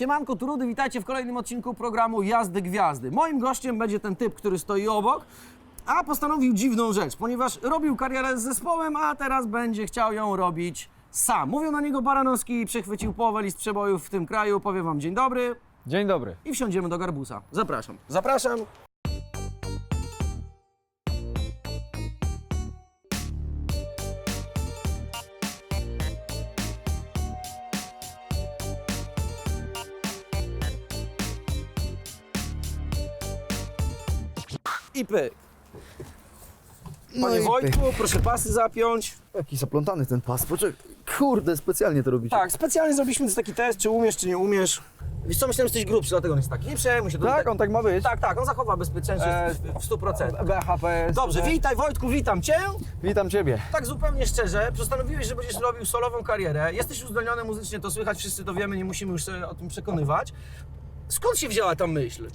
Siemanko, tu Rudy, witajcie w kolejnym odcinku programu Jazdy Gwiazdy. Moim gościem będzie ten typ, który stoi obok, a postanowił dziwną rzecz, ponieważ robił karierę z zespołem, a teraz będzie chciał ją robić sam. Mówią na niego Baranowski, przechwycił połowę list przebojów w tym kraju. Powiem wam dzień dobry Dzień dobry. i wsiądziemy do garbusa. Zapraszam. Zapraszam. I pyk. Panie i Wojtku, pyk. proszę pasy zapiąć. Jaki zaplątany ten pas. Poczekaj. Kurde, specjalnie to robicie. Tak, specjalnie zrobiliśmy taki test, czy umiesz, czy nie umiesz. Wiesz co, myślałem, że jesteś grubszy, dlatego on jest taki. Nie przejmuj się. to- Tak, on tak ma być. tak, tak, on zachowa bezpieczeństwo E, w, w 100%. BHP. Dobrze, witaj Wojtku, witam Cię. Witam Ciebie. Tak zupełnie szczerze, postanowiłeś, że będziesz robił solową karierę. Jesteś uzdolniony muzycznie, to słychać, wszyscy to wiemy, nie musimy już się o tym przekonywać. Skąd się wzięła ta myśl?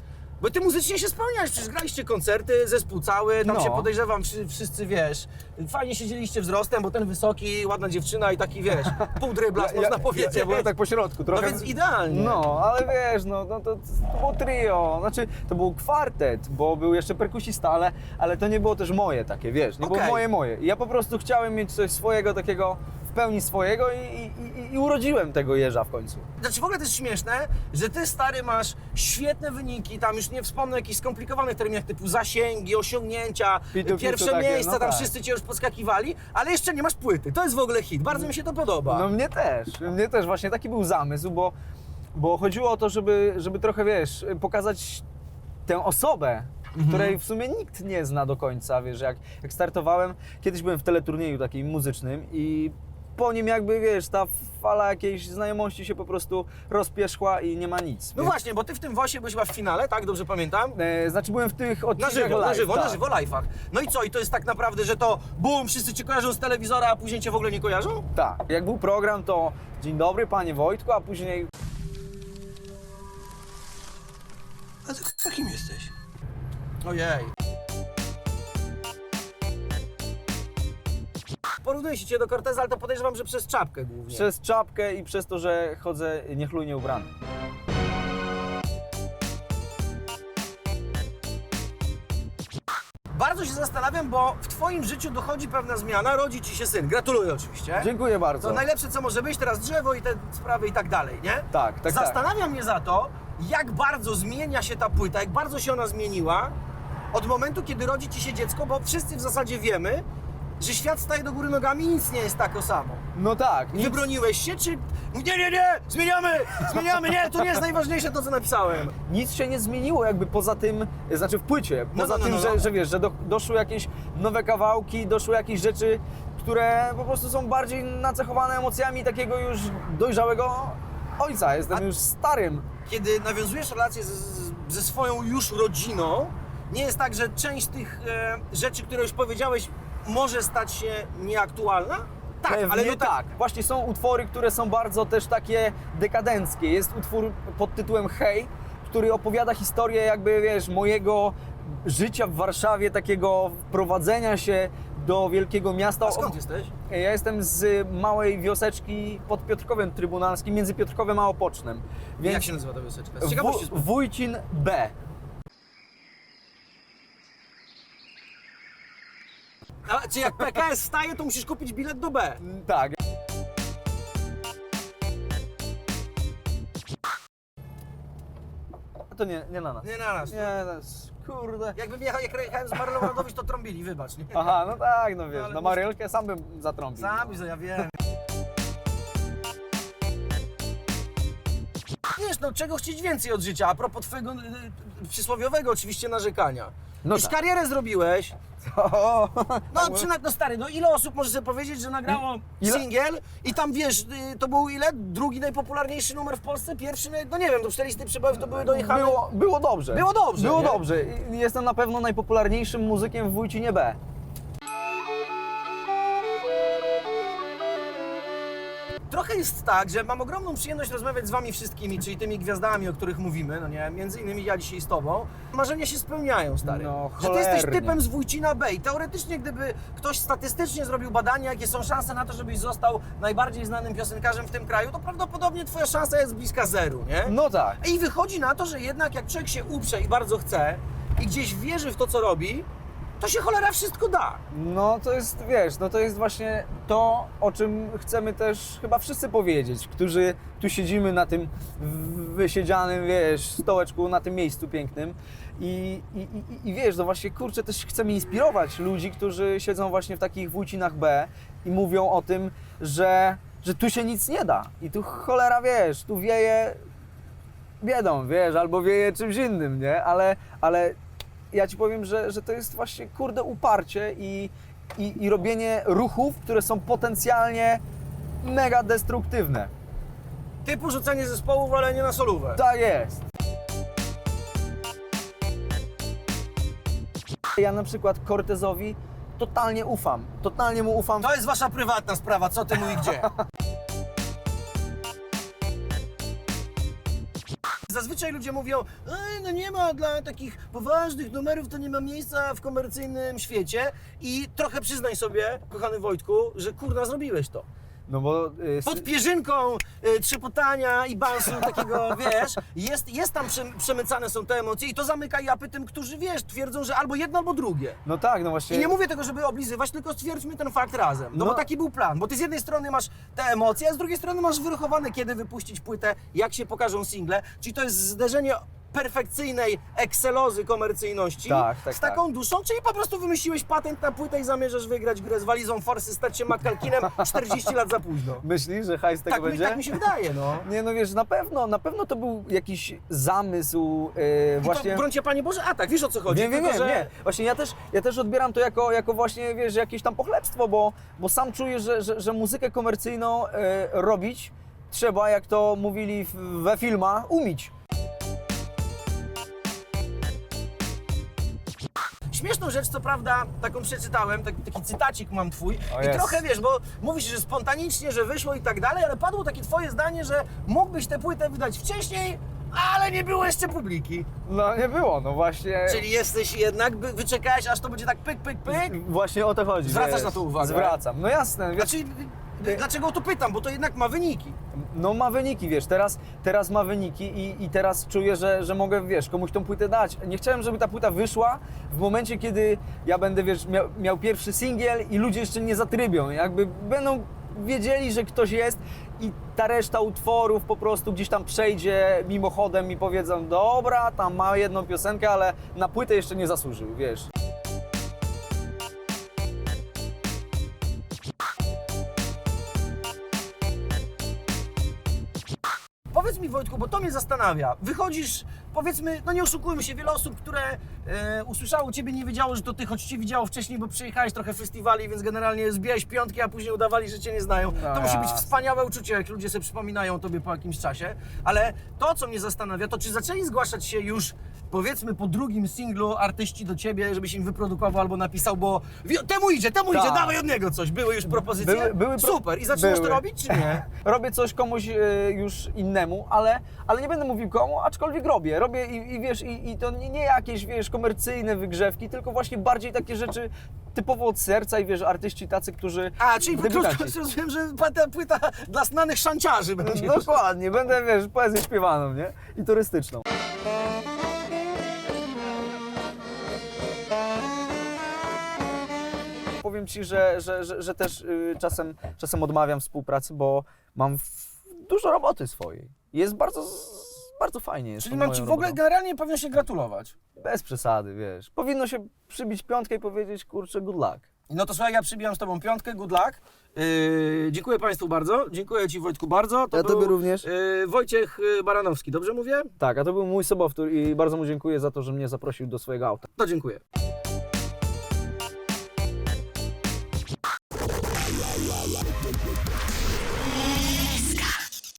Bo ty muzycznie się spełniałeś, przecież graliście koncerty, zespół cały, tam No. się podejrzewam, wszy- wszyscy wiesz, fajnie siedzieliście wzrostem, bo ten wysoki, ładna dziewczyna i taki wiesz, pół dryblas można powiedzieć. Ja, ja byłem tak po środku no trochę. więc idealnie. No, ale wiesz, no, no to, to było trio, znaczy to był kwartet, bo był jeszcze perkusista, ale, ale to nie było też moje takie, wiesz, nie Okej. było moje, moje. I ja po prostu chciałem mieć coś swojego, takiego pełni swojego i, i, i, urodziłem tego jeża w końcu. Znaczy w ogóle to jest śmieszne, że ty stary masz świetne wyniki, tam już nie wspomnę o jakichś skomplikowanych terminach typu zasięgi, osiągnięcia, Pitu, pitu, pierwsze takie, miejsca, no tam tak. wszyscy cię już podskakiwali, ale jeszcze nie masz płyty. To jest w ogóle hit, bardzo mi się to podoba. No mnie też, mnie też właśnie taki był zamysł, bo, bo chodziło o to, żeby, żeby trochę, wiesz, pokazać tę osobę, Mhm. której w sumie nikt nie zna do końca, wiesz, jak, jak startowałem, kiedyś byłem w teleturnieju takim muzycznym i po nim jakby, wiesz, ta fala jakiejś znajomości się po prostu rozpierzchła i nie ma nic. No Więc- właśnie, bo ty w tym Wosie byłeś chyba w finale, tak? Dobrze pamiętam? E, znaczy byłem w tych Na odcinkach żywo, na live, żywo, na tak. żywo, live'ach. No i co? I to jest tak naprawdę, że to bum, wszyscy cię kojarzą z telewizora, a później cię w ogóle nie kojarzą? Tak, jak był program, to dzień dobry panie Wojtku, a później A ty kim jesteś? Ojej. Porównuję się cię do Corteza, ale to podejrzewam, że przez czapkę głównie. przez czapkę i przez to, że chodzę niechlujnie ubrany. Bardzo się zastanawiam, bo w twoim życiu dochodzi pewna zmiana, rodzi ci się syn. Gratuluję oczywiście. Dziękuję bardzo. To najlepsze, co może być, teraz drzewo i te sprawy i tak dalej, nie? Tak, tak, tak. Zastanawia mnie za to, jak bardzo zmienia się ta płyta, jak bardzo się ona zmieniła od momentu, kiedy rodzi ci się dziecko, bo wszyscy w zasadzie wiemy, że świat staje do góry nogami i nic nie jest tako samo. No tak, nic, Wybroniłeś się, czy... Nie, nie, nie! Zmieniamy! Zmieniamy! Nie, to nie jest najważniejsze to, co napisałem. nic się nie zmieniło jakby poza tym, znaczy w płycie, No, poza no, no, tym, no, że, no. że wiesz, że do, doszły jakieś nowe kawałki, doszły jakieś rzeczy, które po prostu są bardziej nacechowane emocjami takiego już dojrzałego ojca. Jestem A- już starym. Kiedy nawiązujesz relacje z, z, ze swoją już rodziną, nie jest tak, że część tych e, rzeczy, które już powiedziałeś, może stać się nieaktualna? Tak, Pewnie ale no tak. Właśnie są utwory, które są bardzo też takie dekadenckie. Jest utwór pod tytułem Hej, który opowiada historię jakby, wiesz, mojego życia w Warszawie, takiego wprowadzenia się do wielkiego miasta. A skąd jesteś? Ja jestem z małej wioseczki pod Piotrkowem Trybunalskim, między Piotrkowem a Opocznem. Jak się nazywa ta wioseczka? Z ciekawości Wójcin B. A, czy jak PKS staje, to musisz kupić bilet do B. Tak. A to nie, nie na nas. Nie na nas. Nie, to jest, kurde. Jakbym jechał, jak jechałem z Marlą Rodowicz, to trąbili, wybacz, nie? Aha, no tak, no wiesz, ale na mów- Marylkę sam bym zatrąbił. Sam, że ja wiem. Wiesz, no czego chcieć więcej od życia, a propos twojego y, y, przysłowiowego oczywiście narzekania. No Już tak. karierę zrobiłeś, O, no przynajmniej, no stary, no ile osób może sobie powiedzieć, że nagrało Ile? singiel i tam wiesz, y, to był ile? Drugi najpopularniejszy numer w Polsce? Pierwszy, naj- no nie wiem, do 400 przebojów to były dojechane. było, było dobrze. Było dobrze, Było nie? dobrze. I Jestem na pewno najpopularniejszym muzykiem w Wójcinie B. Trochę jest tak, że mam ogromną przyjemność rozmawiać z wami wszystkimi, czyli tymi gwiazdami, o których mówimy, no nie, między innymi ja dzisiaj z tobą. Marzenia się spełniają, stary. No, że ty jesteś typem z Wójcina B i teoretycznie, gdyby ktoś statystycznie zrobił badania, jakie są szanse na to, żebyś został najbardziej znanym piosenkarzem w tym kraju, to prawdopodobnie twoja szansa jest bliska zeru, nie? No tak. I wychodzi na to, że jednak jak człowiek się uprze i bardzo chce i gdzieś wierzy w to, co robi, to się cholera wszystko da. No to jest, wiesz, no to jest właśnie to, o czym chcemy też chyba wszyscy powiedzieć, którzy tu siedzimy na tym wysiedzianym, wiesz, stołeczku, na tym miejscu pięknym i, i, i, i wiesz, no właśnie, kurczę, też chcemy inspirować ludzi, którzy siedzą właśnie w takich wójcinach B i mówią o tym, że, że tu się nic nie da i tu cholera, wiesz, tu wieje biedą, wiesz, albo wieje czymś innym, nie? Ale, ale ja ci powiem, że, że to jest właśnie kurde uparcie i, i, i robienie ruchów, które są potencjalnie mega destruktywne. Typu rzucenie zespołów, ale nie na solówę. Tak jest. Ja na przykład Cortezowi totalnie ufam. Totalnie mu ufam. To jest wasza prywatna sprawa, co ty mu i gdzie. Zazwyczaj ludzie mówią, Ej, no nie ma dla takich poważnych numerów, to nie ma miejsca w komercyjnym świecie i trochę przyznaj sobie, kochany Wojtku, że kurna zrobiłeś to. No bo y, Pod pierzynką y, trzepotania i bansu takiego, wiesz, jest, jest tam przem- przemycane są te emocje i to zamyka japy tym, którzy, wiesz, twierdzą, że albo jedno, albo drugie. no tak, no właśnie. I nie mówię tego, żeby oblizywać, tylko stwierdźmy ten fakt razem. No, No. bo taki był plan. Bo ty z jednej strony masz te emocje, a z drugiej strony masz wyruchowane, kiedy wypuścić płytę, jak się pokażą single. Czyli to jest zderzenie perfekcyjnej ekselozy komercyjności Tak, tak, z taką duszą, czyli po prostu wymyśliłeś patent na płytę i zamierzasz wygrać grę z walizą Forsy, stać się McCalkinem 40 lat za późno. Myślisz, że hajs z tego Tak mi, będzie? tak mi się wydaje, no. Nie, no wiesz, na pewno, na pewno to był jakiś zamysł yy, I właśnie... to, brońcie Panie Boże, a tak, wiesz o co chodzi. Nie, nie, tylko, nie, że... nie. Właśnie ja też, ja też odbieram to jako, jako właśnie, wiesz, jakieś tam pochlebstwo, bo, bo sam czuję, że, że, że muzykę komercyjną e, robić trzeba, jak to mówili w, we filmach, umieć. Śmieszną rzecz, co prawda, taką przeczytałem, taki, taki cytacik mam twój. O I jest. trochę wiesz, bo mówisz, że spontanicznie, że wyszło i tak dalej, ale padło takie twoje zdanie, że mógłbyś tę płytę wydać wcześniej, ale nie było jeszcze publiki. No nie było, no właśnie... Czyli jesteś jednak, by, wyczekałeś, aż to będzie tak pyk, pyk, pyk. Właśnie o to chodzi. Zwracasz wiesz. na to uwagę? Zwracam, no jasne. Wiesz, Znaczy, y, dlaczego o to pytam? Bo to jednak ma wyniki. No ma wyniki, wiesz, teraz, teraz ma wyniki i, i teraz czuję, że, że mogę, wiesz, komuś tą płytę dać. Nie chciałem, żeby ta płyta wyszła w momencie, kiedy ja będę, wiesz, miał, miał pierwszy singiel i ludzie jeszcze nie zatrybią, jakby będą wiedzieli, że ktoś jest i ta reszta utworów po prostu gdzieś tam przejdzie mimochodem i powiedzą, dobra, tam ma jedną piosenkę, ale na płytę jeszcze nie zasłużył, wiesz. Wojtku, bo to mnie zastanawia. Wychodzisz, powiedzmy, no nie oszukujmy się, wiele osób, które e, usłyszało Ciebie nie wiedziało, że to Ty, choć Cię widziało wcześniej, bo przyjechałeś trochę festiwali, więc generalnie zbijałeś piątki, a później udawali, że Cię nie znają. No to musi być wspaniałe uczucie, jak ludzie sobie przypominają o Tobie po jakimś czasie. Ale to, co mnie zastanawia, to czy zaczęli zgłaszać się już, powiedzmy, po drugim singlu artyści do Ciebie, żebyś im wyprodukował albo napisał, bo wi- temu idzie, temu Tak. idzie, dawaj od niego coś. Były już propozycje? Były- były pro- Super. I zaczynasz to były. robić, czy nie? robię coś komuś e, już innemu, ale, ale nie będę mówił komu, aczkolwiek robię. Robię i, i wiesz, i, i to nie, nie jakieś, wiesz, komercyjne wygrzewki, tylko właśnie bardziej takie rzeczy typowo od serca i wiesz, artyści tacy, którzy... A, czyli po debiutanci. krótko rozumiem, że pa- ta płyta dla znanych szanciarzy będzie. Dokładnie, będę, wiesz, poezję śpiewaną, nie? I turystyczną. Powiem Ci, że, że, że, że też y, czasem, czasem odmawiam współpracy, bo mam w, dużo roboty swojej. Jest bardzo, z- bardzo fajnie. Jest Czyli tą mam moją ci w ogóle robotą. generalnie powinien się gratulować. Bez przesady, wiesz. Powinno się przybić piątkę i powiedzieć, kurczę, good luck. No to słuchaj, ja przybijam z tobą piątkę, good luck. Yy, dziękuję Państwu bardzo, dziękuję Ci Wojtku bardzo. Ja tobie również. Yy, Wojciech yy, Baranowski, dobrze mówię? Tak, a to był mój sobowtór i bardzo mu dziękuję za to, że mnie zaprosił do swojego auta. To dziękuję.